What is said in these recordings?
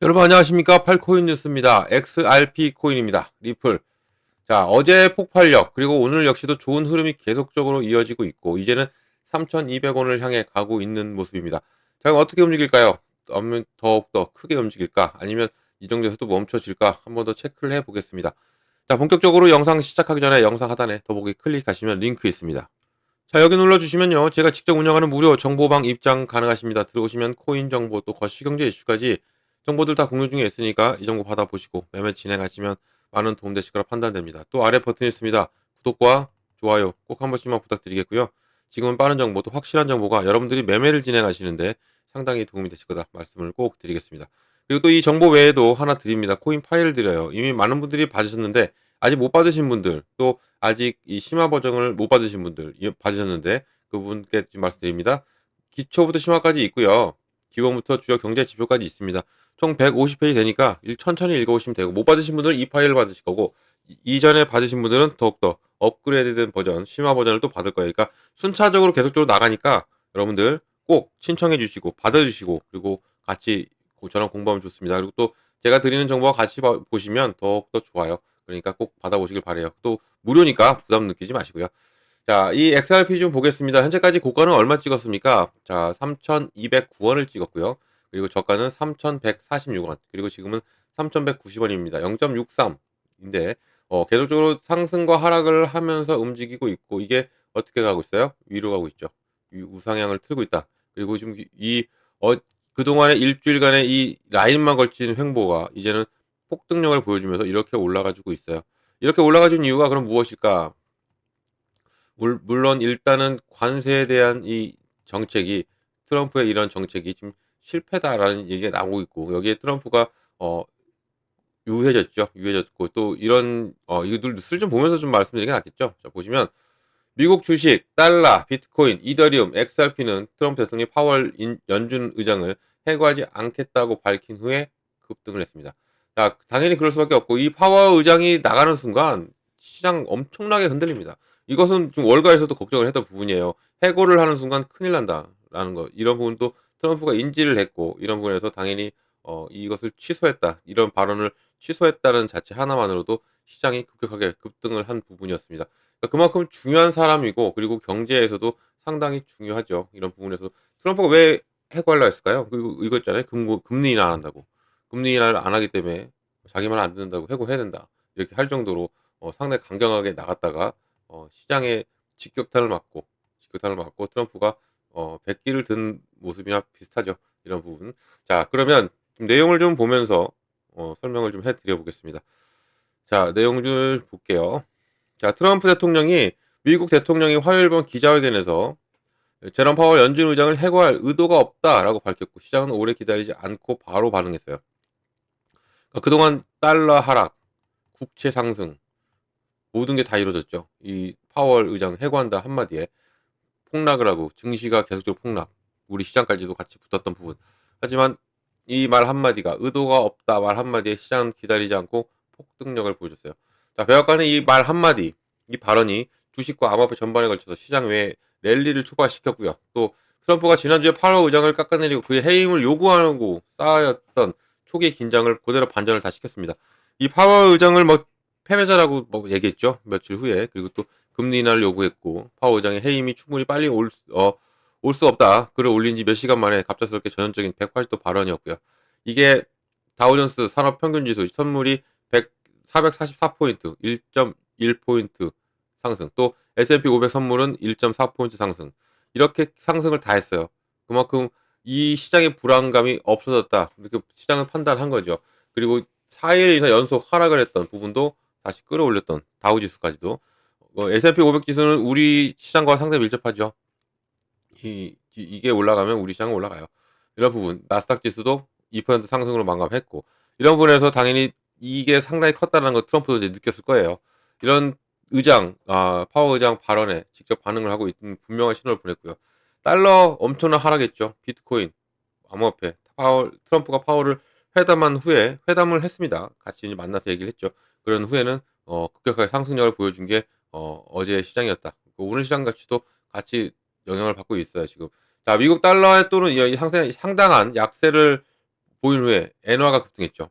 여러분 안녕하십니까 팔코인 뉴스입니다. XRP 코인입니다. 리플. 자 어제 폭발력 그리고 오늘 역시도 좋은 흐름이 계속적으로 이어지고 있고 이제는 3,200원을 향해 가고 있는 모습입니다. 자 그럼 어떻게 움직일까요? 아니면 더욱더 크게 움직일까? 아니면 이 정도에서도 멈춰질까? 한번 더 체크를 해 보겠습니다. 자 본격적으로 영상 시작하기 전에 영상 하단에 더보기 클릭하시면 링크 있습니다. 자 여기 눌러주시면요 제가 직접 운영하는 무료 정보방 입장 가능하십니다. 들어오시면 코인 정보 또 거시경제 이슈까지 정보들 다 공유 중에 있으니까 이 정보 받아보시고 매매 진행하시면 많은 도움 되실 거라 판단됩니다. 또 아래 버튼 있습니다. 구독과 좋아요 꼭 한 번씩만 부탁드리겠고요. 지금은 빠른 정보 또 확실한 정보가 여러분들이 매매를 진행하시는데 상당히 도움이 되실 거다 말씀을 꼭 드리겠습니다. 그리고 또 이 정보 외에도 하나 드립니다. 코인 파일 드려요. 이미 많은 분들이 받으셨는데 아직 못 받으신 분들 또 아직 이 심화 버전을 못 받으신 분들 이- 받으셨는데 그분께 좀 말씀드립니다. 기초부터 심화까지 있고요. 기본부터 주요 경제 지표까지 있습니다. 총 150페이지 되니까 일- 천천히 읽어오시면 되고 못 받으신 분들은 이 파일을 받으실 거고 이- 이전에 받으신 분들은 더욱더 업그레이드된 버전, 심화 버전을 또 받을 거예요. 그러니까 순차적으로 계속적으로 나가니까 여러분들 꼭 신청해 주시고 받아 주시고 그리고 같이 고- 저랑 공부하면 좋습니다. 그리고 또 제가 드리는 정보와 같이 봐- 보시면 더욱더 좋아요. 그러니까 꼭 받아보시길 바래요. 또 무료니까 부담 느끼지 마시고요. 자, 이 XRP 좀 보겠습니다. 현재까지 고가는 얼마 찍었습니까? 자, 3,209원을 찍었고요. 그리고 저가는 3,146원. 그리고 지금은 3,190원입니다. 0.63인데 어, 계속적으로 상승과 하락을 하면서 움직이고 있고 이게 어떻게 가고 있어요? 위로 가고 있죠. 이 우상향을 틀고 있다. 그리고 지금 이 어, 그동안의 일주일간의 이 라인만 걸친 횡보가 이제는 폭등력을 보여주면서 이렇게 올라가지고 있어요. 이렇게 올라가준 이유가 그럼 무엇일까? 물, 물론 일단은 관세에 대한 이 정책이 트럼프의 이런 정책이 지금 실패다라는 얘기가 나오고 있고 여기에 트럼프가 어 유해졌죠. 유해졌고 또 이런 어 이들 뉴스를 좀 보면서 좀 말씀드리는 게 낫겠죠. 자 보시면 미국 주식, 달러, 비트코인, 이더리움, XRP는 트럼프 대통령이 파월 인- 연준 의장을 해고하지 않겠다고 밝힌 후에 급등을 했습니다. 자, 당연히 그럴 수밖에 없고 이 파월 의장이 나가는 순간 시장 엄청나게 흔들립니다. 이것은 좀 월가에서도 걱정을 했던 부분이에요. 해고를 하는 순간 큰일 난다라는 거. 이런 부분도 트럼프가 인지를 했고 이런 부분에서 당연히 어, 이것을 취소했다. 이런 발언을 취소했다는 자체 하나만으로도 시장이 급격하게 급등을 한 부분이었습니다. 그러니까 그만큼 중요한 사람이고 그리고 경제에서도 상당히 중요하죠. 이런 부분에서 트럼프가 왜 해고하려 했을까요? 그리고 이거 있잖아요. 금, 금리 인하 안 한다고. 금리 인하를 안 하기 때문에 자기 말 안 듣는다고 해고해야 된다. 이렇게 할 정도로 어, 상당히 강경하게 나갔다가 어, 시장에 직격탄을 맞고 직격탄을 맞고 트럼프가 어, 백기를 든 모습이나 비슷하죠. 이런 부분. 자 그러면 좀 내용을 좀 보면서 어, 설명을 좀 해드려 보겠습니다. 자 내용을 볼게요. 자, 트럼프 대통령이 미국 대통령이 화요일번 기자회견에서 제런 파월 연준 의장을 해고할 의도가 없다라고 밝혔고 시장은 오래 기다리지 않고 바로 반응했어요. 그러니까 그동안 달러 하락, 국채 상승 모든 게 다 이루어졌죠. 이 파월 의장 해고한다 한마디에 폭락을 하고 증시가 계속적으로 폭락, 우리 시장까지도 같이 붙었던 부분. 하지만 이 말 한마디가 의도가 없다 말 한마디에 시장은 기다리지 않고 폭등력을 보여줬어요. 자, 백악관의 이말 한마디, 이 발언이 주식과 암호화폐 전반에 걸쳐서 시장 외에 랠리를 촉발시켰고요. 또 트럼프가 지난주에 8월 의장을 깎아내리고 그의 해임을 요구하고 쌓였던 초기 긴장을 그대로 반전을 다 시켰습니다. 이 파월 의장을 뭐 패배자라고 뭐 얘기했죠. 며칠 후에. 그리고 또 금리 인하를 요구했고 파월 의장의 해임이 충분히 빨리 올, 수- 어, 올 수 없다. 글을 올린 지 몇 시간 만에 갑작스럽게 전형적인 180도 발언이었고요. 이게 다우존스 산업 평균 지수 선물이 100, 444포인트, 1.1포인트 상승. 또 S&P 500 선물은 1.4포인트 상승. 이렇게 상승을 다 했어요. 그만큼 이 시장의 불안감이 없어졌다. 이렇게 시장은 판단한 거죠. 그리고 4일 이상 연속 하락을 했던 부분도 다시 끌어올렸던 다우지수까지도. 어, S&P 500 지수는 우리 시장과 상당히 밀접하죠. 이, 이- 이게 올라가면 우리 시장은 올라가요. 이런 부분. 나스닥 지수도 2% 상승으로 마감했고 이런 부분에서 당연히 이게 상당히 컸다는 거 트럼프도 이제 느꼈을 거예요. 이런 의장, 아, 파워 의장 발언에 직접 반응을 하고 있는 분명한 신호를 보냈고요. 달러 엄청난 하락했죠. 비트코인, 암호화폐, 파워, 트럼프가 파워를 회담한 후에 회담을 했습니다. 같이 이제 만나서 얘기를 했죠. 그런 후에는 어, 급격하게 상승력을 보여준 게 어, 어제 시장이었다. 오늘 시장 가치도 같이 영향을 받고 있어요, 지금. 자, 미국 달러에 또는 이 상세, 상당한 약세를 보인 후에 엔화가 급등했죠.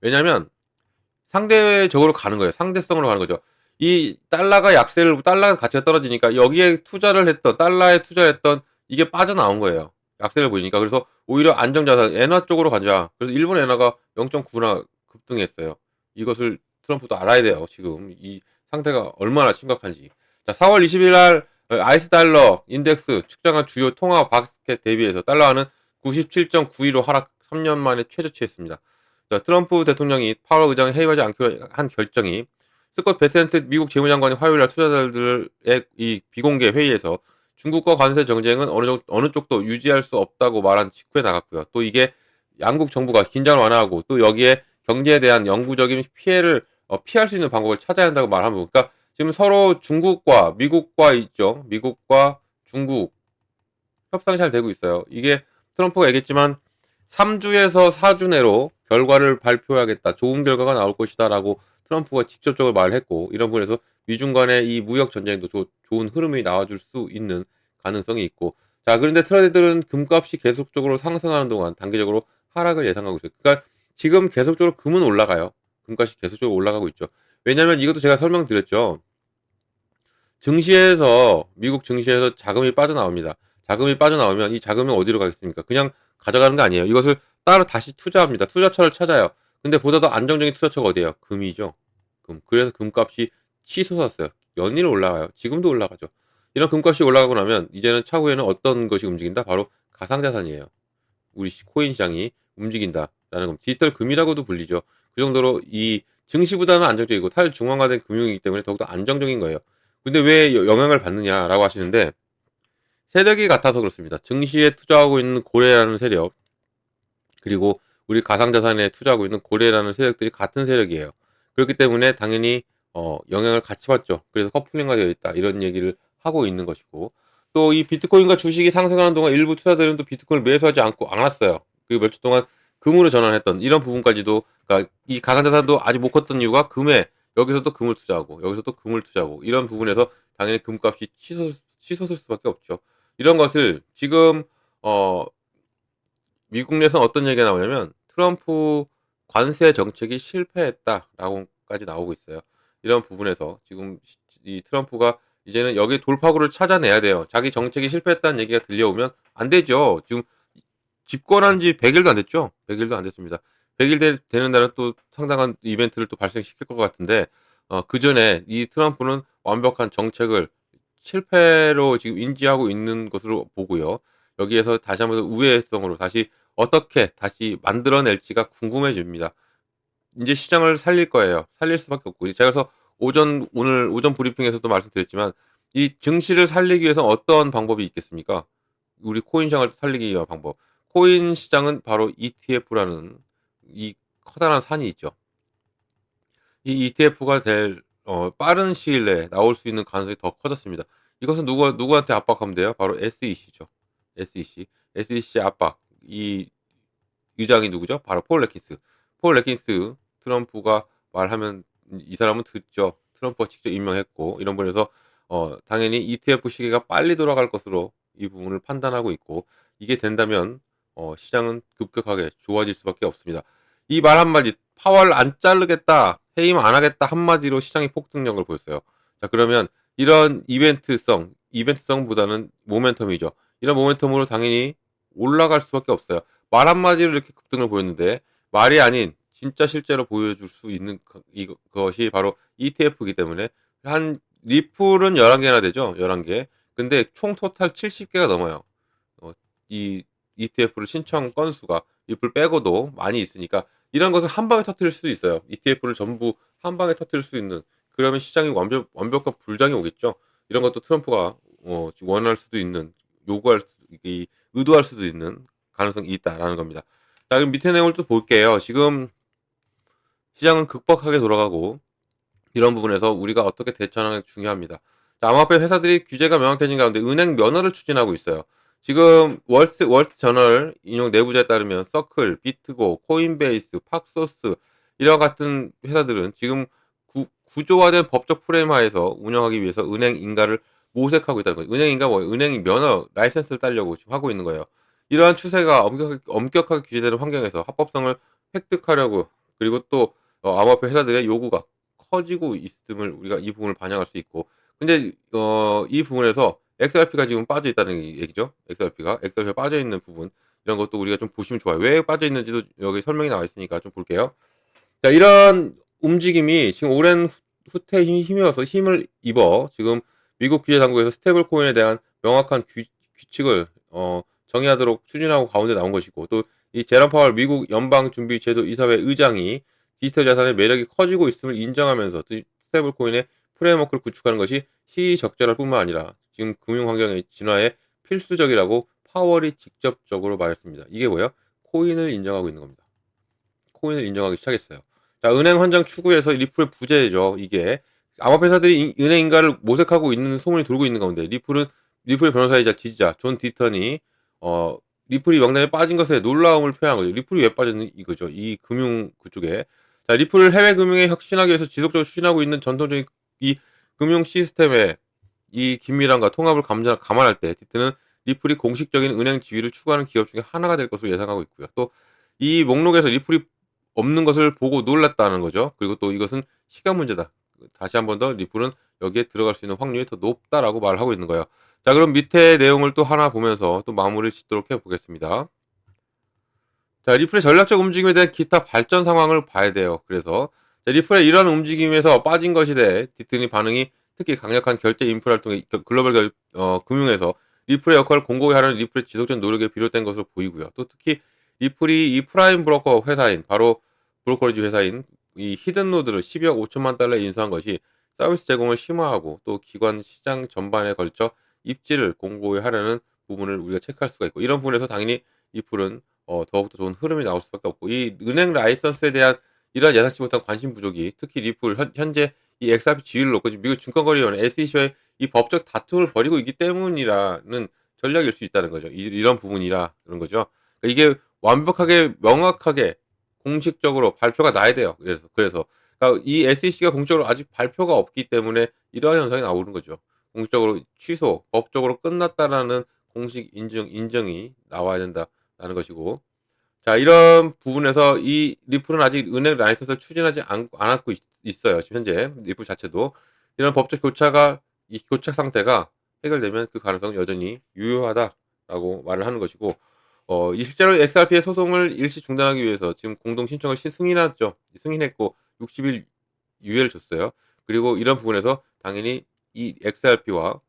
왜냐면 상대적으로 가는 거예요. 상대성으로 가는 거죠. 이 달러가 약세를 달러 가치가 떨어지니까 여기에 투자를 했던 달러에 투자했던 이게 빠져나온 거예요. 약세를 보이니까 그래서 오히려 안정자산 엔화 쪽으로 가자. 그래서 일본 엔화가 0.9나 급등했어요. 이것을 트럼프도 알아야 돼요. 지금 이 상태가 얼마나 심각한지. 자, 4월 20일 날 아이스 달러 인덱스 측정한 주요 통화 바스켓 대비해서 달러는 97.92로 하락 3년 만에 최저치했습니다. 자, 트럼프 대통령이 파월 의장이 해임하지 않기로 한 결정이 스콧 베센트 미국 재무장관이 화요일 날 투자자들의 이 비공개 회의에서 중국과 관세 정쟁은 어느, 정, 어느 쪽도 유지할 수 없다고 말한 직후에 나갔고요. 또 이게 양국 정부가 긴장을 완화하고 또 여기에 경제에 대한 영구적인 피해를 어, 피할 수 있는 방법을 찾아야 한다고 말하는 부 그러니까 지금 서로 중국과 미국과 있죠. 미국과 중국 협상이 잘 되고 있어요. 이게 트럼프가 얘기했지만 3주에서 4주 내로 결과를 발표하겠다. 좋은 결과가 나올 것이다라고 트럼프가 직접적으로 말했고 이런 부분에서 미중 간의 이 무역 전쟁도 조, 좋은 흐름이 나와줄 수 있는 가능성이 있고 자 그런데 트레이더들은 금값이 계속적으로 상승하는 동안 단계적으로 하락을 예상하고 있어요. 그러니까 지금 계속적으로 금은 올라가요. 금값이 계속적으로 올라가고 있죠. 왜냐하면 이것도 제가 설명드렸죠. 증시에서 미국 증시에서 자금이 빠져나옵니다. 자금이 빠져나오면 이 자금이 어디로 가겠습니까? 그냥 가져가는 거 아니에요. 이것을 따로 다시 투자합니다. 투자처를 찾아요. 근데 보다 더 안정적인 투자처가 어디예요? 금이죠. 금. 그래서 금값이 치솟았어요. 연일 올라가요. 지금도 올라가죠. 이런 금값이 올라가고 나면 이제는 차후에는 어떤 것이 움직인다? 바로 가상자산이에요. 우리 코인 시장이 움직인다라는 겁니다. 디지털 금이라고도 불리죠. 그 정도로 이 증시보다는 안정적이고 탈중앙화된 금융이기 때문에 더욱더 안정적인 거예요. 근데 왜 영향을 받느냐라고 하시는데 세력이 같아서 그렇습니다. 증시에 투자하고 있는 고래라는 세력 그리고 우리 가상자산에 투자하고 있는 고래라는 세력들이 같은 세력이에요. 그렇기 때문에 당연히 어, 영향을 같이 받죠. 그래서 커플링가 되어 있다. 이런 얘기를 하고 있는 것이고 또 이 비트코인과 주식이 상승하는 동안 일부 투자들은 또 비트코인을 매수하지 않고 않았어요. 그리고 몇 주 동안 금으로 전환했던 이런 부분까지도 그러니까 이 가상자산도 아직 못 컸던 이유가 금에 여기서도 금을 투자하고 여기서도 금을 투자하고 이런 부분에서 당연히 금값이 치솟, 치솟을 수밖에 없죠. 이런 것을 지금 어 미국 내에서 어떤 얘기가 나오냐면 트럼프 관세 정책이 실패했다라고까지 나오고 있어요. 이런 부분에서 지금 이 트럼프가 이제는 여기 돌파구를 찾아내야 돼요. 자기 정책이 실패했다는 얘기가 들려오면 안 되죠. 지금 집권한 지 100일도 안 됐죠? 100일도 안 됐습니다. 100일 되, 되는 날은 또 상당한 이벤트를 또 발생시킬 것 같은데, 어, 그 전에 이 트럼프는 완벽한 정책을 실패로 지금 인지하고 있는 것으로 보고요. 여기에서 다시 한번 우회성으로 다시 어떻게 다시 만들어낼지가 궁금해집니다. 이제 시장을 살릴 거예요. 살릴 수밖에 없고. 제가 그래서 오전, 오늘 오전 브리핑에서도 말씀드렸지만, 이 증시를 살리기 위해서 어떤 방법이 있겠습니까? 우리 코인 시장을 살리기 위한 방법. 코인 시장은 바로 ETF라는 이 커다란 산이 있죠. 이 ETF가 될 어, 빠른 시일 내에 나올 수 있는 가능성이 더 커졌습니다. 이것은 누구 누구한테 압박하면 돼요? 바로 SEC죠. SEC, SEC 압박. 이 의장이 누구죠? 바로 폴 레킨스. 폴 레킨스 트럼프가 말하면 이 사람은 듣죠. 트럼프가 직접 임명했고 이런 부분에서 어, 당연히 ETF 시계가 빨리 돌아갈 것으로 이 부분을 판단하고 있고 이게 된다면 어, 시장은 급격하게 좋아질 수밖에 없습니다. 이 말 한마디 파월 안 자르겠다 해임 안 하겠다 한마디로 시장이 폭등력을 보였어요. 자 그러면 이런 이벤트성 이벤트성보다는 모멘텀이죠. 이런 모멘텀으로 당연히 올라갈 수밖에 없어요. 말 한마디로 이렇게 급등을 보였는데 말이 아닌 진짜 실제로 보여줄 수 있는 이것이 바로 ETF이기 때문에 한 리플은 11개나 되죠. 11개. 근데 총 토탈 70개가 넘어요. 어, 이 ETF를 신청 건수가 리플 빼고도 많이 있으니까 이런 것을 한 방에 터뜨릴 수도 있어요. ETF를 전부 한 방에 터뜨릴 수 있는 그러면 시장이 완벽 완벽한 불장이 오겠죠. 이런 것도 트럼프가 어, 원할 수도 있는 요구할 수, 이, 의도할 수도 있는 가능성이 있다라는 겁니다. 자, 그럼 밑에 내용을 또 볼게요. 지금 시장은 극복하게 돌아가고 이런 부분에서 우리가 어떻게 대처하는 게 중요합니다. 자, 암호화폐 회사들이 규제가 명확해진 가운데 은행 면허를 추진하고 있어요. 지금 월스 월스 저널 인용 내부자에 따르면 서클, 비트고, 코인베이스, 팍소스 이런 같은 회사들은 지금 구, 조화된 법적 프레임 하에서 운영하기 위해서 은행 인가를 모색하고 있다는 거예요. 은행인가 뭐 은행 면허 라이센스를 따려고 지금 하고 있는 거예요. 이러한 추세가 엄격하게, 엄격하게 규제되는 환경에서 합법성을 획득하려고 그리고 또 어, 암호화폐 회사들의 요구가 커지고 있음을 우리가 이 부분을 반영할 수 있고 근데 어, 이 부분에서 XRP가 지금 빠져 있다는 얘기죠. XRP가 XRP가 빠져 있는 부분 이런 것도 우리가 좀 보시면 좋아요. 왜 빠져 있는지도 여기 설명이 나와 있으니까 좀 볼게요. 자, 이런 움직임이 지금 오랜 후- 후퇴 힘- 힘이어서 힘을 입어 지금 미국 규제 당국에서 스테이블 코인에 대한 명확한 규, 규칙을 어, 정의하도록 추진하고 가운데 나온 것이고 또 이 제런 파월 미국 연방준비제도 이사회 의장이 디지털 자산의 매력이 커지고 있음을 인정하면서 디- 스테이블 코인의 프레임워크를 구축하는 것이 시적절할 뿐만 아니라 지금 금융 환경의 진화에 필수적이라고 파월이 직접적으로 말했습니다. 이게 뭐예요? 코인을 인정하고 있는 겁니다. 코인을 인정하기 시작했어요. 자, 은행 환장 추구에서 리플의 부재죠. 이게 암호화폐 회사들이 인- 은행 인가를 모색하고 있는 소문이 돌고 있는 가운데 리플은 리플의 변호사이자 지지자 존 디턴이 어 리플이 명단에 빠진 것에 놀라움을 표현한 거죠. 리플이 왜 빠졌는 이거죠. 이 금융 그쪽에 자 리플을 해외 금융에 혁신하기 위해서 지속적으로 추진하고 있는 전통적인 이 금융 시스템의 이 긴밀함과 통합을 감자, 감안할 때 디트는 리플이 공식적인 은행 지위를 추구하는 기업 중에 하나가 될 것으로 예상하고 있고요. 또 이 목록에서 리플이 없는 것을 보고 놀랐다는 거죠. 그리고 또 이것은 시간 문제다. 다시 한 번 더 리플은 여기에 들어갈 수 있는 확률이 더 높다라고 말을 하고 있는 거예요. 자, 그럼 밑에 내용을 또 하나 보면서 또 마무리를 짓도록 해보겠습니다. 자, 리플의 전략적 움직임에 대한 기타 발전 상황을 봐야 돼요. 그래서 자, 리플의 이러한 움직임에서 빠진 것에 대해 디트니 반응이 특히 강력한 결제 인프라를 통해 그 글로벌 결, 어, 금융에서 리플의 역할을 공고히 하는 리플의 지속적 노력에 비롯된 것으로 보이고요. 또 특히 리플이 이 프라임 브로커 회사인 바로 브로커리지 회사인 이 히든 노드를 12억 5천만 달러에 인수한 것이 서비스 제공을 심화하고 또 기관 시장 전반에 걸쳐 입지를 공고히 하려는 부분을 우리가 체크할 수가 있고 이런 부분에서 당연히 리플은 어, 더욱더 좋은 흐름이 나올 수밖에 없고 이 은행 라이선스에 대한 이러한 예상치 못한 관심 부족이 특히 리플 현, 현재 이 XRP 지위를 놓고 지금 미국 증권거래위원회 SEC와의 이 법적 다툼을 벌이고 있기 때문이라는 전략일 수 있다는 거죠. 이, 이런 부분이라 그런 거죠. 그러니까 이게 완벽하게 명확하게 공식적으로 발표가 나야 돼요. 그래서 그래서. 그러니까 이 SEC가 공식적으로 아직 발표가 없기 때문에 이러한 현상이 나오는 거죠. 공식적으로 취소, 법적으로 끝났다라는 공식 인증 인정이 나와야 된다라는 것이고. 자 이런 부분에서 이 리플은 아직 은행 라이선스를 추진하지 않, 않고 있, 어요. 지금 현재 리플 자체도. 이런 법적 교차가 이 교착 상태가 해결되면 그 가능성은 여전히 유효하다라고 말을 하는 것이고 어, 이 실제로 XRP의 소송을 일시 중단하기 위해서 지금 공동 신청을 시- 승인했죠. 승인했고 60일 유예를 줬어요. 그리고 이런 부분에서 당연히 이 XRP와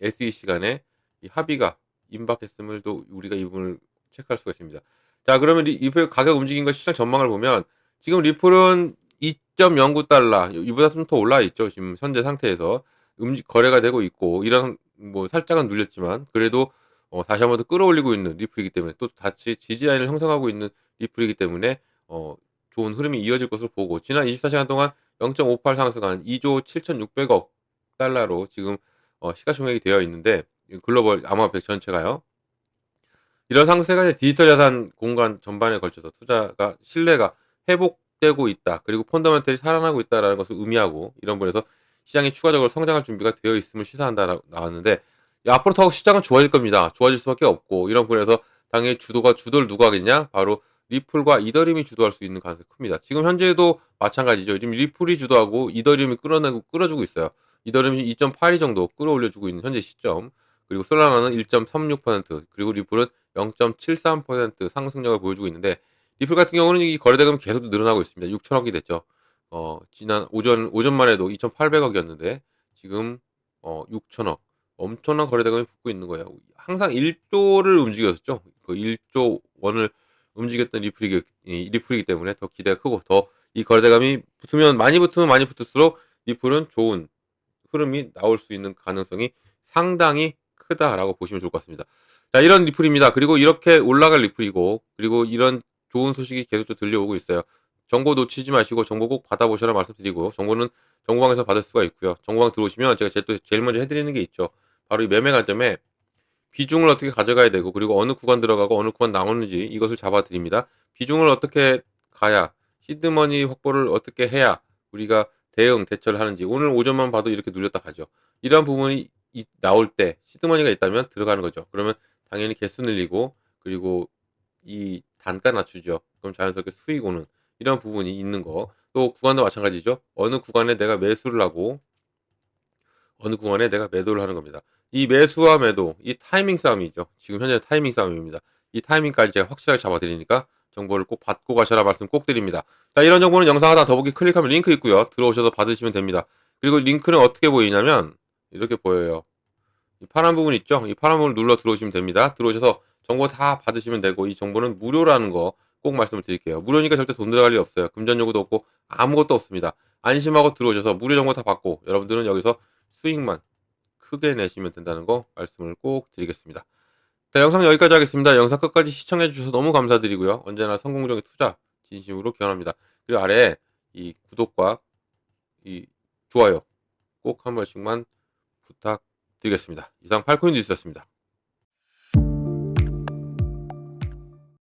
SEC 간의 이 합의가 임박했음을 또 우리가 이 부분을 체크할 수가 있습니다. 자, 그러면 리- 리플 가격 움직임과 시장 전망을 보면 지금 리플은 2.09달러 이보다 좀 더 올라 있죠. 지금 현재 상태에서 음식 거래가 되고 있고 이런 뭐 살짝은 눌렸지만 그래도 어, 다시 한번 더 끌어올리고 있는 리플이기 때문에 또 다시 지지 라인을 형성하고 있는 리플이기 때문에 어, 좋은 흐름이 이어질 것으로 보고 지난 24시간 동안 0.58 상승한 2조 7,600억 달러로 지금 어, 시가총액이 되어 있는데 이 글로벌 암호화폐 전체가요. 이런 상세가 디지털 자산 공간 전반에 걸쳐서 투자가 신뢰가 회복되고 있다. 그리고 펀더멘털이 살아나고 있다라는 것을 의미하고 이런 부분에서 시장이 추가적으로 성장할 준비가 되어 있음을 시사한다 나왔는데 야, 앞으로 더 시장은 좋아질 겁니다. 좋아질 수밖에 없고 이런 부분에서 당연히 주도가 주도를 누가 하겠냐? 바로 리플과 이더리움이 주도할 수 있는 가능성이 큽니다. 지금 현재도 마찬가지죠. 지금 리플이 주도하고 이더리움이 끌어내고 끌어주고 있어요. 이더리움이 2.82 정도 끌어올려주고 있는 현재 시점. 그리고 솔라나는 1.36% 그리고 리플은 0.73% 상승력을 보여주고 있는데 리플 같은 경우는 이 거래대금이 계속 늘어나고 있습니다. 6천억이 됐죠. 어, 지난 오전 오전만 해도 2,800억이었는데 지금 어, 6천억. 엄청난 거래대금이 붙고 있는 거예요. 항상 1조를 움직였었죠. 그 1조 원을 움직였던 리플이기, 이 리플이기 때문에 더 기대가 크고 더 이 거래대금이 붙으면 많이 붙으면 많이 붙을수록 리플은 좋은 흐름이 나올 수 있는 가능성이 상당히 크다라고 보시면 좋을 것 같습니다. 자, 이런 리플입니다. 그리고 이렇게 올라갈 리플이고 그리고 이런 좋은 소식이 계속 들려오고 있어요. 정보 놓치지 마시고 정보 꼭 받아보셔라 말씀드리고 정보는 정보방에서 받을 수가 있고요. 정보방 들어오시면 제가 또 제일 먼저 해드리는 게 있죠. 바로 이 매매 관점에 비중을 어떻게 가져가야 되고 그리고 어느 구간 들어가고 어느 구간 나오는지 이것을 잡아드립니다. 비중을 어떻게 가야 시드머니 확보를 어떻게 해야 우리가 대응 대처를 하는지 오늘 오전만 봐도 이렇게 눌렸다 가죠. 이러한 부분이 이- 나올 때 시드머니가 있다면 들어가는 거죠. 그러면 당연히 개수 늘리고 그리고 이 단가 낮추죠. 그럼 자연스럽게 수익 오는 이런 부분이 있는 거. 또 구간도 마찬가지죠. 어느 구간에 내가 매수를 하고 어느 구간에 내가 매도를 하는 겁니다. 이 매수와 매도, 이 타이밍 싸움이죠. 지금 현재 타이밍 싸움입니다. 이 타이밍까지 제가 확실하게 잡아드리니까 정보를 꼭 받고 가셔라 말씀 꼭 드립니다. 자, 이런 정보는 영상 하나 더보기 클릭하면 링크 있고요. 들어오셔서 받으시면 됩니다. 그리고 링크는 어떻게 보이냐면 이렇게 보여요. 이 파란 부분 있죠? 이 파란 부분을 눌러 들어오시면 됩니다. 들어오셔서 정보 다 받으시면 되고 이 정보는 무료라는 거 꼭 말씀을 드릴게요. 무료니까 절대 돈 들어갈 일 없어요. 금전 요구도 없고 아무것도 없습니다. 안심하고 들어오셔서 무료 정보 다 받고 여러분들은 여기서 수익만 크게 내시면 된다는 거 말씀을 꼭 드리겠습니다. 자, 영상 여기까지 하겠습니다. 영상 끝까지 시청해 주셔서 너무 감사드리고요. 언제나 성공적인 투자 진심으로 기원합니다. 그리고 아래에 이 구독과 이 좋아요 꼭 한 번씩만 부탁드리겠습니다. 이상 팔코인 뉴스였습니다.